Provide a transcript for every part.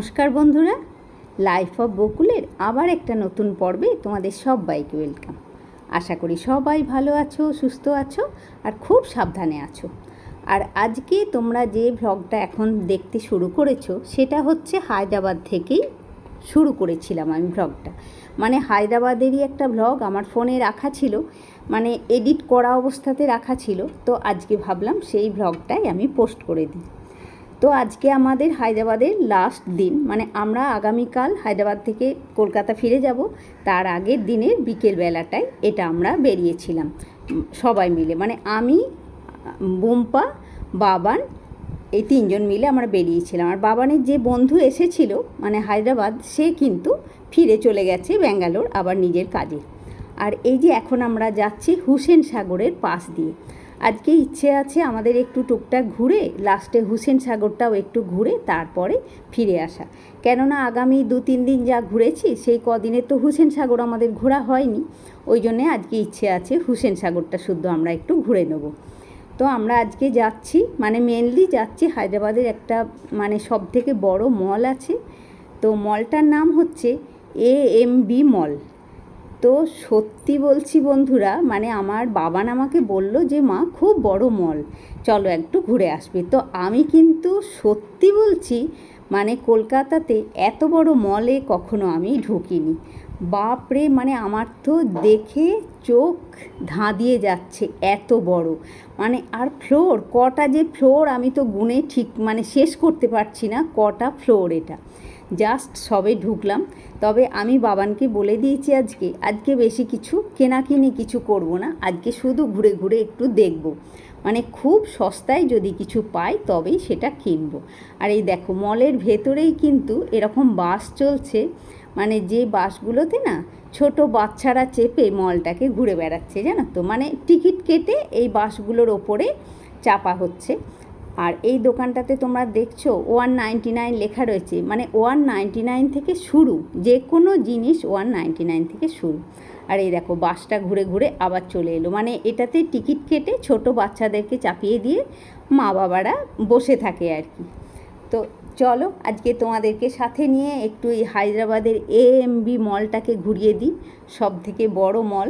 নমস্কার বন্ধুরা। Life of বকুলের আবার একটা নতুন পর্বে তোমাদের সবাইকে ওয়েলকাম আশা করি সবাই ভালো আছো, সুস্থ আছো আর খুব সাবধানে আছো। আর আজকে তোমরা যে ভ্লগটা এখন দেখতে শুরু করেছ, সেটা হচ্ছে হায়দ্রাবাদ থেকেই শুরু করেছিলাম আমি ভ্লগটা মানে হায়দ্রাবাদেরই একটা ভ্লগ আমার ফোনে রাখা ছিল মানে এডিট করা অবস্থাতে রাখা ছিল। তো আজকে ভাবলাম সেই ভ্লগটাই আমি পোস্ট করে দিই। তো আজকে আমাদের হায়দ্রাবাদের লাস্ট দিন মানে আমরা আগামীকাল হায়দ্রাবাদ থেকে কলকাতা ফিরে যাব। তার আগের দিনের বিকেলবেলাটায় এটা আমরা বেরিয়েছিলাম সবাই মিলে। মানে আমি, বুম্পা, বাবান, এই তিনজন মিলে আমরা বেরিয়েছিলাম। আর বাবানের যে বন্ধু এসেছিল মানে হায়দ্রাবাদ, সে কিন্তু ফিরে চলে গেছে ব্যাঙ্গালোর আবার নিজের কাজে। আর এই যে এখন আমরা যাচ্ছি হুসেন সাগরের পাশ দিয়ে আজকে ইচ্ছে আছে আমাদের একটু টুকটাক ঘুরে লাস্টে হুসেন সাগরটাও একটু ঘুরে, তারপরে ফিরে আসা। কেননা আগামী দু তিন দিন যা ঘুরেছি, সেই কদিনে তো হুসেন সাগর আমাদের ঘোরা হয়নি। ওই জন্যে আজকে ইচ্ছে আছে হুসেন সাগরটা শুদ্ধ আমরা একটু ঘুরে নেব। তো আমরা আজকে যাচ্ছি মানে মেনলি যাচ্ছি হায়দ্রাবাদের একটা মানে সব থেকে বড় মল আছে। তো মলটার নাম হচ্ছে এ এম বি মল তো সত্যি বলছি বন্ধুরা মানে আমার বাবান আমাকে বলল যে, মা, খুব বড় মল। চলো একটু ঘুরে আসবে। তো আমি কিন্তু সত্যি বলছি মানে কলকাতাতে এত বড় মলে কখনো আমি ঢুকিনি। বাপরে মানে আমার তো দেখে চোখ ধাঁধিয়ে যাচ্ছে এত বড়। মানে আর ফ্লোর, কটা যে ফ্লোর আমি তো গুনে ঠিক মানে শেষ করতে পারছি না, কটা ফ্লোর এটা। জাস্ট সবে ঢুকলাম। তবে আমি বাবানকে বলে দিয়েছি আজকে আজকে বেশি কিছু কেনাকিনি কিছু করব না, আজকে শুধু ঘুরে ঘুরে একটু দেখব। মানে খুব সস্তায় যদি কিছু পাই তবেই সেটা কিনবো। আর এই দেখো, মলের ভেতরেই কিন্তু এরকম বাস চলছে। মানে যে বাসগুলোতে না ছোট বাচ্চারা চেপে মলটাকে ঘুরে বেড়াচ্ছে, জানো তো? মানে টিকিট কেটে এই বাসগুলোর ওপরে চাপা হচ্ছে। আর এই দোকানটাতে তোমরা দেখছ ওয়ান নাইনটি নাইন লেখা রয়েছে মানে ওয়ান নাইনটি নাইন থেকে শুরু, যে কোনো জিনিস ওয়ান নাইনটি নাইন থেকে শুরু। আর এই দেখো, বাসটা ঘুরে ঘুরে আবার চলে এলো। মানে এটাতে টিকিট কেটে ছোট বাচ্চাদেরকে চাপিয়ে দিয়ে মা বাবারা বসে থাকে আর কি। তো চলো, আজকে তোমাদেরকে সাথে নিয়ে একটু এই হায়দ্রাবাদের এএমবি মলটাকে ঘুরিয়ে দিই সব থেকে বড় মল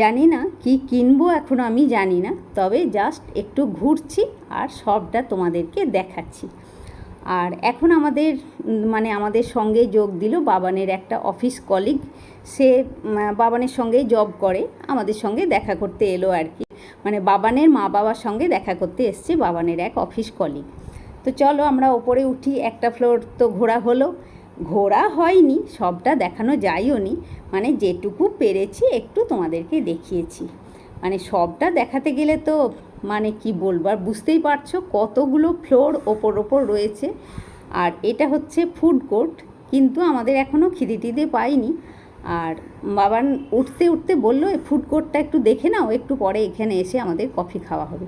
জানি না কি কিনবো এখনও আমি জানি না, তবে জাস্ট একটু ঘুরছি আর সবটা তোমাদেরকে দেখাচ্ছি। আর এখন আমাদের মানে আমাদের সঙ্গে যোগ দিল বাবানের একটা অফিস কলিগ সে বাবানের সঙ্গেই জব করে, আমাদের সঙ্গে দেখা করতে এলো আর কি। মানে বাবানের মা বাবার সঙ্গে দেখা করতে এসছে বাবানের এক অফিস কলিগ তো চলো আমরা ওপরে উঠি, একটা ফ্লোর তো ঘোরা হলো। ঘোরা হয়নি, সবটা দেখানো যায়ও নি। মানে যেটুকু পেরেছি একটু তোমাদেরকে দেখিয়েছি। মানে সবটা দেখাতে গেলে তো মানে কি বলব, আর বুঝতেই পারছ কতগুলো ফ্লোর ওপর ওপর রয়েছে। আর এটা হচ্ছে ফুড কোর্ট কিন্তু আমাদের এখনও খিদে টিদে পাইনি। আর বাবান উঠতে উঠতে বলল এই ফুড কোর্টটা একটু দেখে নাও, একটু পরে এখানে এসে আমাদের কফি খাওয়া হবে।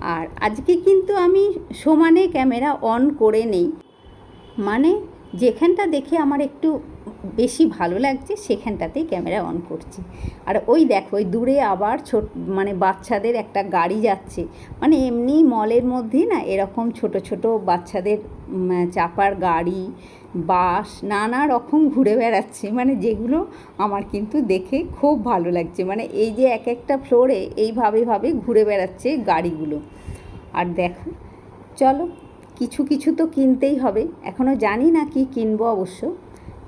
আর আজকে কিন্তু আমি সমানে ক্যামেরা অন করে নেই। মানে যেখানটা দেখে আমার একটু বেশি ভালো লাগছে, সেখানটাতেই ক্যামেরা অন করছি। আর ওই দেখো, ওই দূরে আবার ছোট মানে বাচ্চাদের একটা গাড়ি যাচ্ছে। মানে এমনি মলের মধ্যেই না এরকম ছোট ছোট বাচ্চাদের চাপার গাড়ি, বাস, নানা রকম ঘুরে বেড়াচ্ছে। মানে যেগুলো আমার কিন্তু দেখে খুব ভালো লাগছে। মানে এই যে এক একটা ফ্লোরে এইভাবেভাবে ঘুরে বেড়াচ্ছে গাড়িগুলো। আর দেখো, চলো কিছু কিছু তো কিনতেই হবে। এখনও জানি না কি কিনবো অবশ্য।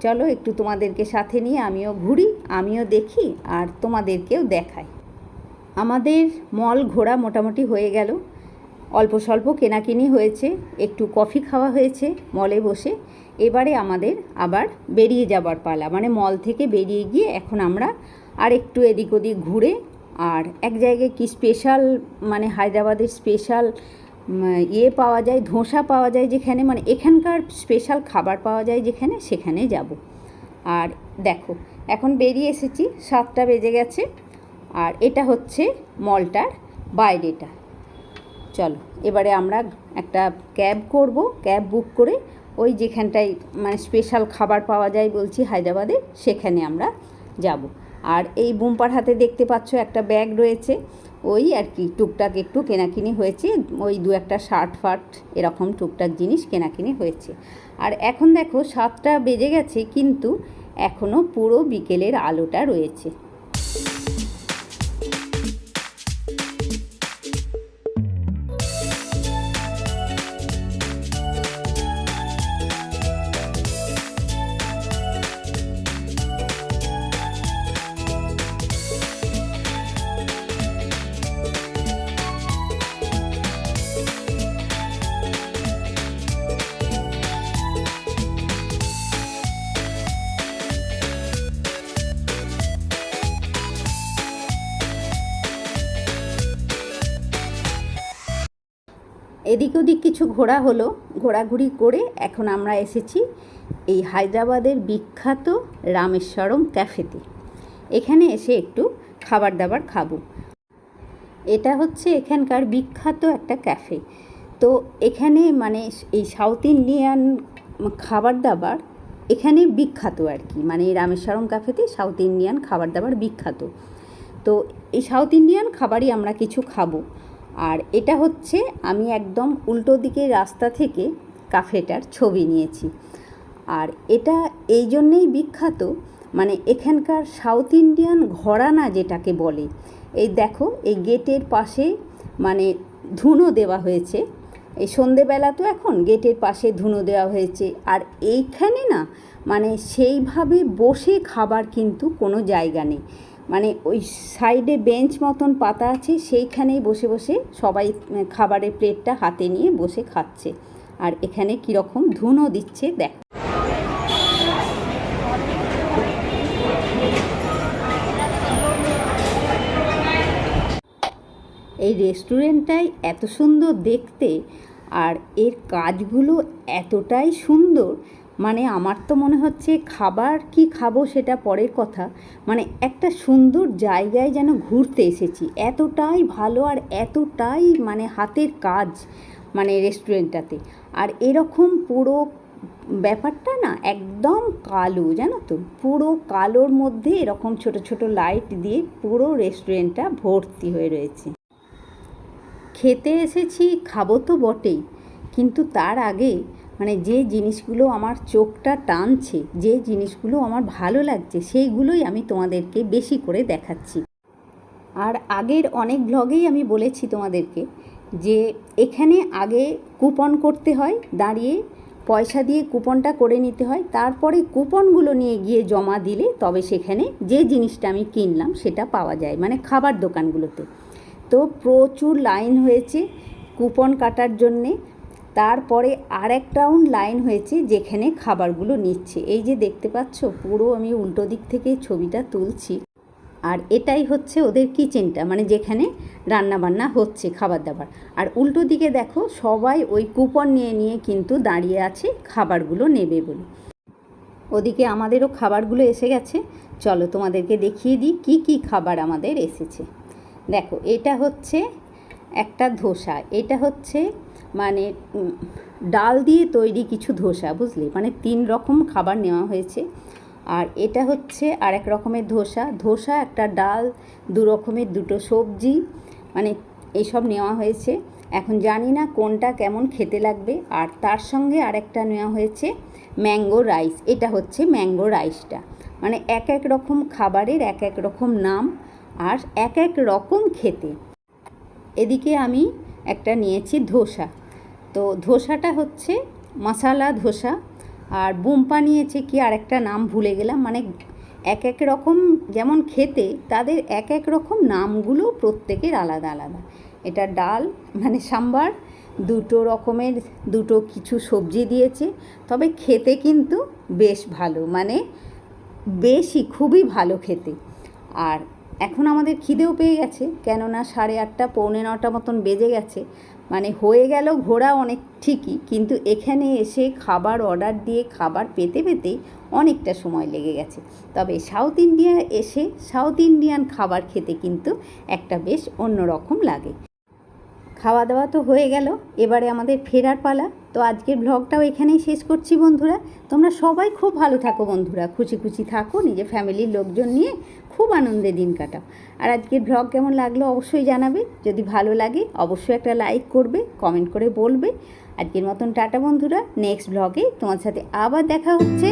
চলো একটু তোমাদেরকে সাথে নিয়ে আমিও ঘুরি, আমিও দেখি আর তোমাদেরকেও দেখাই। আমাদের মল ঘোরা মোটামুটি হয়ে গেল। অল্প স্বল্প কেনাকিনি হয়েছে, একটু কফি খাওয়া হয়েছে মলে বসে। এবারে আমাদের আবার বেরিয়ে যাবার পালা মানে মল থেকে বেরিয়ে গিয়ে এখন আমরা আর একটু এদিক ওদিক ঘুরে আর এক জায়গায় কি স্পেশাল মানে হায়দ্রাবাদের স্পেশাল ইয়ে পাওয়া যায়, ধোসা পাওয়া যায় যেখানে মানে এখানকার স্পেশাল খাবার পাওয়া যায় যেখানে, সেখানে যাব। আর দেখো, এখন বেরিয়ে এসেছি, সাতটা বেজে গেছে, আর এটা হচ্ছে মলটার বাইরেটা। চলো, এবারে আমরা একটা ক্যাব করব, ক্যাব বুক করে ওই যেখানটায় মানে স্পেশাল খাবার পাওয়া যায় বলছি হায়দ্রাবাদে, সেখানে আমরা যাব। আর এই বুম্পার হাতে দেখতে পাচ্ছ একটা ব্যাগ রয়েছে ওই আর কি, টুকটাক একটু কেনাকিনি হয়েছে, ওই দু একটা শার্ট ফার্ট এরকম টুকটাক জিনিস কেনাকিনি হয়েছে। আর এখন দেখো সাতটা বেজে গেছে, কিন্তু এখনও পুরো বিকেলের আলোটা রয়েছে। এদিক ওদিক কিছু ঘোরা হলো, ঘোরাঘুরি করে এখন আমরা এসেছি এই হায়দ্রাবাদের বিখ্যাত রামেশ্বরম ক্যাফেতে। এখানে এসে একটু খাবার দাবার খাব। এটা হচ্ছে এখানকার বিখ্যাত একটা ক্যাফে। তো এখানে মানে এই সাউথ ইন্ডিয়ান খাবার দাবার এখানে বিখ্যাত আর কি। মানে রামেশ্বরম ক্যাফেতে সাউথ ইন্ডিয়ান খাবার দাবার বিখ্যাত। তো এই সাউথ ইন্ডিয়ান খাবারই আমরা কিছু খাব। আর এটা হচ্ছে আমি একদম উল্টো দিকের রাস্তা থেকে কাফেটার ছবি নিয়েছি। আর এটা এই জন্যেই বিখ্যাত মানে এখানকার সাউথ ইন্ডিয়ান ঘরানা যেটাকে বলে, এই দেখো, এই গেটের পাশে মানে ধুনো দেওয়া হয়েছে। এই সন্ধেবেলা তো এখন গেটের পাশে ধুনো দেওয়া হয়েছে। আর এইখানে না মানে সেইভাবে বসে খাবার কিন্তু কোনো জায়গা নেই। মানে ওই সাইডে বেঞ্চ মতন পাতা আছে, সেইখানেই বসে বসে সবাই খাবারের প্লেটটা হাতে নিয়ে বসে খাচ্ছে। আর এখানে কীরকম ধুনো দিচ্ছে, দেখ। এই রেস্টুরেন্টটাই এত সুন্দর দেখতে, আর এর কাজগুলো এতটাই সুন্দর মানে আমার তো মনে হচ্ছে খাবার কি খাব সেটা পরের কথা। মানে একটা সুন্দর জায়গায় যেন ঘুরতে এসেছি। এতটাই ভালো আর এতটাই মানে হাতের কাজ মানে রেস্টুরেন্টটাতে। আর এরকম পুরো ব্যাপারটা না একদম কালো, জানো তো? পুরো কালোর মধ্যে এরকম ছোট ছোট লাইট দিয়ে পুরো রেস্টুরেন্টটা ভর্তি হয়ে রয়েছে। খেতে এসেছি, খাব তো বটেই। কিন্তু তার আগে মানে যে জিনিসগুলো আমার চোখটা টানছে, যে জিনিসগুলো আমার ভালো লাগছে, সেইগুলোই আমি তোমাদেরকে বেশি করে দেখাচ্ছি। আর আগের অনেক ব্লগেই আমি বলেছি তোমাদেরকে যে এখানে আগে কুপন করতে হয়, দাঁড়িয়ে পয়সা দিয়ে কুপনটা করে নিতে হয়, তারপরে কুপনগুলো নিয়ে গিয়ে জমা দিলে তবে সেখানে যে জিনিসটা আমি কিনলাম সেটা পাওয়া যায় মানে খাবার দোকানগুলোতে। তো প্রচুর লাইন হয়েছে কুপন কাটার জন্যে। তারপরে আর এক রাউন্ড লাইন হয়েছে যেখানে খাবারগুলো নিচ্ছে। এই যে দেখতে পাচ্ছ, পুরো আমি উল্টো দিক থেকে ছবিটা তুলছি। আর এটাই হচ্ছে ওদের কিচেনটা মানে যেখানে রান্না বান্না হচ্ছে খাবার দাবার আর উল্টো দিকে দেখো, সবাই ওই কুপন নিয়ে নিয়ে কিন্তু দাঁড়িয়ে আছে, খাবারগুলো নেবে বলে। ওদিকে আমাদেরও খাবারগুলো এসে গেছে। চলো তোমাদেরকে দেখিয়ে দিই কী কী খাবার আমাদের এসেছে। দেখো, এটা হচ্ছে একটা ধোসা, এটা হচ্ছে মানে ডাল দিয়ে তৈরি কিছু ধোসা, বুঝলি? মানে তিন রকম খাবার নেওয়া হয়েছে। আর এটা হচ্ছে আর এক রকমের ধোসা। ধোসা, একটা ডাল, দু রকমের দুটো সবজি মানে এইসব নেওয়া হয়েছে। এখন জানি না কোনটা কেমন খেতে লাগবে। আর তার সঙ্গে আরেকটা নেওয়া হয়েছে ম্যাঙ্গো রাইস। এটা হচ্ছে ম্যাঙ্গো রাইসটা। মানে এক এক রকম খাবারের এক এক রকম নাম আর এক এক রকম খেতে। এদিকে আমি একটা নিয়েছি ধোসা। তো ধোসাটা হচ্ছে মশালা, ধোসা আর বুম্পা নিয়েছে কি আর একটা নাম ভুলে গেলাম? মানে এক এক রকম যেমন খেতে, তাদের এক এক রকম নামগুলো প্রত্যেকের আলাদা আলাদা। এটা ডাল মানে সাম্বার, দুটো রকমের, দুটো কিছু সবজি দিয়েছে। তবে খেতে কিন্তু বেশ ভালো মানে বেশি, খুবই ভালো খেতে। আর এখন আমাদের খিদেও পেয়ে গেছে, কেননা সাড়ে আটটা, পৌনে নটা মতন বেজে গেছে। মানে হয়ে গেল ঘোরা অনেক ঠিকই, কিন্তু এখানে এসে খাবার অর্ডার দিয়ে খাবার পেতে পেতে অনেকটা সময় লেগে গেছে। তবে সাউথ ইন্ডিয়া এসে সাউথ ইন্ডিয়ান খাবার খেতে কিন্তু একটা বেশ অন্যরকম লাগে। খাওয়া দাওয়া তো হয়ে গেল, এবারে আমাদের ফেরার পালা। তো আজকের ব্লগটাও এখানেই শেষ করছি বন্ধুরা। তোমরা সবাই খুব ভালো থাকো বন্ধুরা। খুশি খুশি থাকো, নিজের ফ্যামিলির লোকজন নিয়ে খুব আনন্দে দিন কাটাও। আর আজকের ব্লগ কেমন লাগল অবশ্যই জানাবে। যদি ভালো লাগে, অবশ্যই একটা লাইক করবে কমেন্ট করে বলবে। আজকের মতন টাটা বন্ধুরা। নেক্সট ব্লগে তোমার সাথে আবার দেখা হচ্ছে।